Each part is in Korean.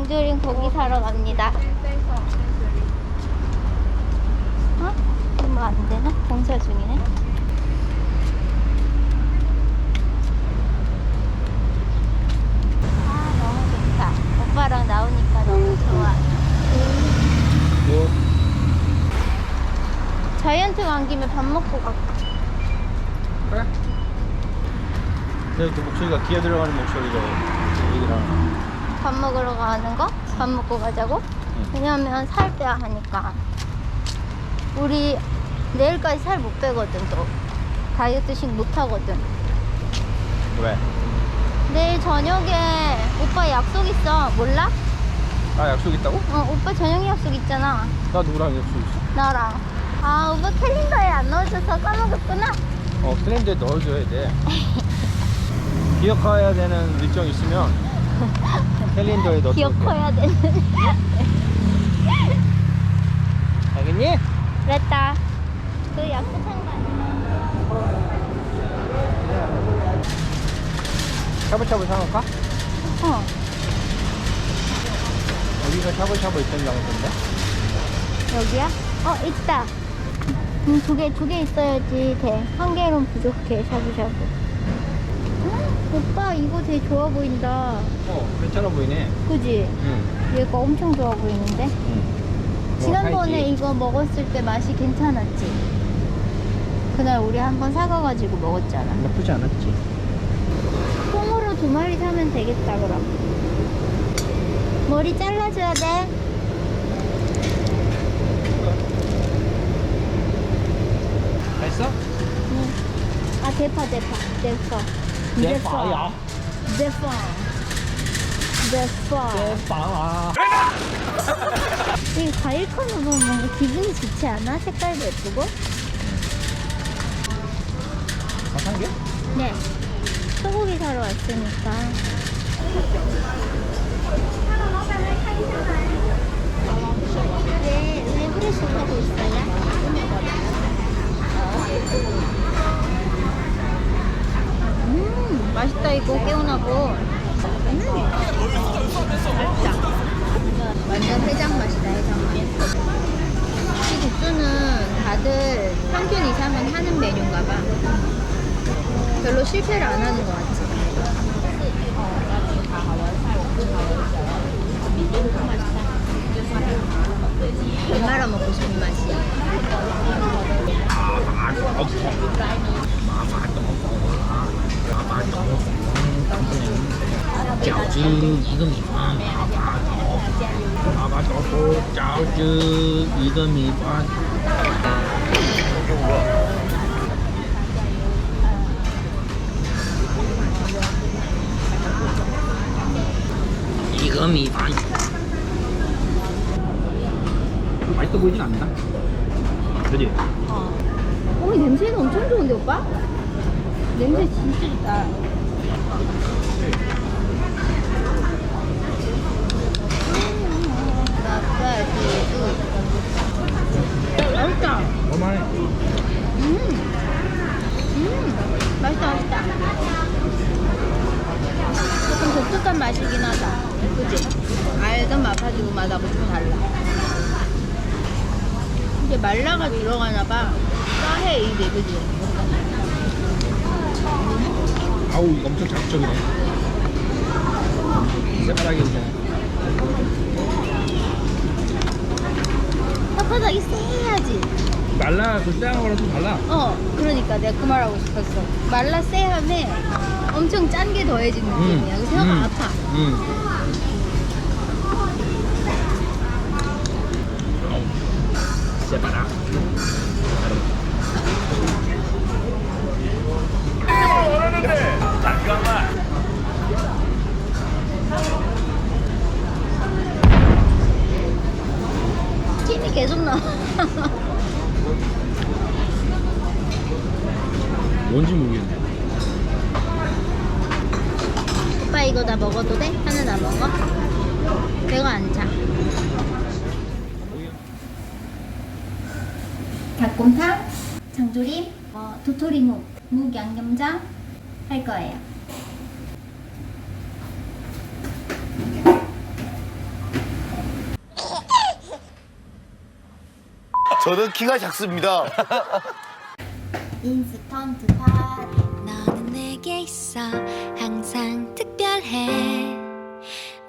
장조림 고기 사러 갑니다. 어? 이거 안 되나? 공사 중이네. 아, 너무 좋다. 오빠랑 나오니까 너무 좋아. 뭐 자이언트 간 김에 밥 먹고 갈까? 그래? 목소리가 기어 들어가는 목소리로 얘기를 하는 밥 먹으러 가는 거? 밥 먹고 가자고? 왜냐면 살 빼야 하니까. 우리 내일까지 살 못 빼거든, 또. 다이어트식 못 하거든. 왜? 내일 저녁에 오빠 약속 있어. 몰라? 나 약속 있다고? 어, 오빠 저녁에 약속 있잖아. 나 누구랑 약속 있어? 나랑. 아, 오빠 캘린더에 안 넣어줘서 까먹었구나. 어 캘린더에 넣어줘야 돼 기억해야 되는 일정 있으면 캘린더에 넣어줘 기억해야 되는. 알겠니? 그랬다. 그 약속한 거 아니야? 샤브샤브 사놓을까? 어. 여기가 샤브샤브 있던다고 했던데? 여기야? 어, 있다. 음, 두 개, 두 개 있어야지 돼. 한 개로는 부족해, 샤브샤브. 헉, 오빠, 이거 되게 좋아 보인다. 어 괜찮아 보이네 그지? 응, 얘가 엄청 좋아 보이는데? 응. 지난번에 뭐, 이거 먹었을 때 맛이 괜찮았지? 그날 우리 한번 사가가지고 먹었잖아. 나쁘지 않았지 통으로 두 마리 사면 되겠다, 그럼. 머리 잘라줘야 돼. 맛있어? 응. 아, 대파, 대파, 대파. 대파야? 대파. 대파. 대파 이 과일 콘 보면 뭔가 기분이 좋지 않아? 색깔도 예쁘고? 개? 네. 소고기 사러 왔으니까. 개운하고. 음. 완전 해장 맛이다, 해장 맛. 이 국수는 다들 평균 이상은 하는 메뉴인가 봐. 별로 실패를 안 하는 것 같지. 밥 말아 먹고 싶은 맛이야. 음, 이거 아바도고 짜오즈 맛있어 보이진 않는다 그지? 어. 어, 냄새는 엄청 좋은데 오빠? 냄새 진짜 좋다 맛있다. 얼마나? 음. 음. 맛있다, 맛있다. 조금 독특한 맛이긴 하다. 그지? 알던 마파두부 맛하고 좀 달라. 이게 말라가 들어가나봐. 싸해, 입에, 그지? 아우 엄청 자극적이네. 새파랗게 그냥. 혓바닥이 쎄하지? 말라 그 쎄한 거랑 좀 달라. 어, 그러니까 내가 그 말하고 싶었어. 말라 쎄함에 엄청 짠 게 더해진 느낌이야. 그래서 혀가 아파. 응. 새파라. 찜이 뭔지 모르겠네. 오빠 이거 나 먹어도 돼? 하나 나 먹어? 배가 안 차. 닭곰탕, 장조림, 어, 도토리묵, 묵 양념장 할 거예요. 저는 키가 작습니다. 인스턴트 팟 너는 내게 있어 항상 특별해.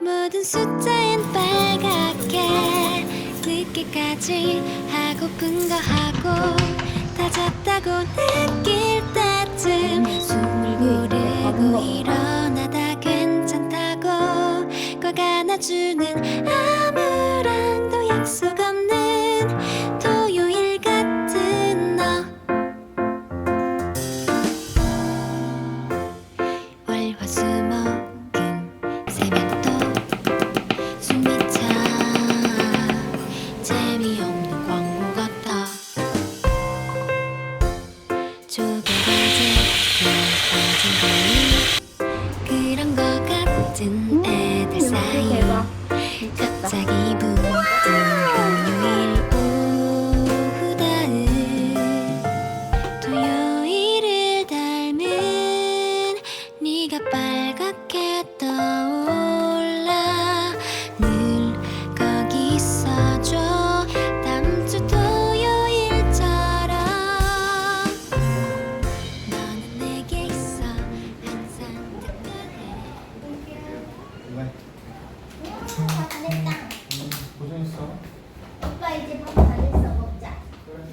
모든 숫자엔 빨갛게 늦게까지 하고픈 거 하고 다 잤다고 느낄 때쯤 숨을 고르고 일어나다 괜찮다고 꼭 안아주는 그런 거 같은 애들 사이 갑자기 붙 아, 잘했다. 음, 고생했어. 오빠 이제 밥 잘했어 먹자. 그래.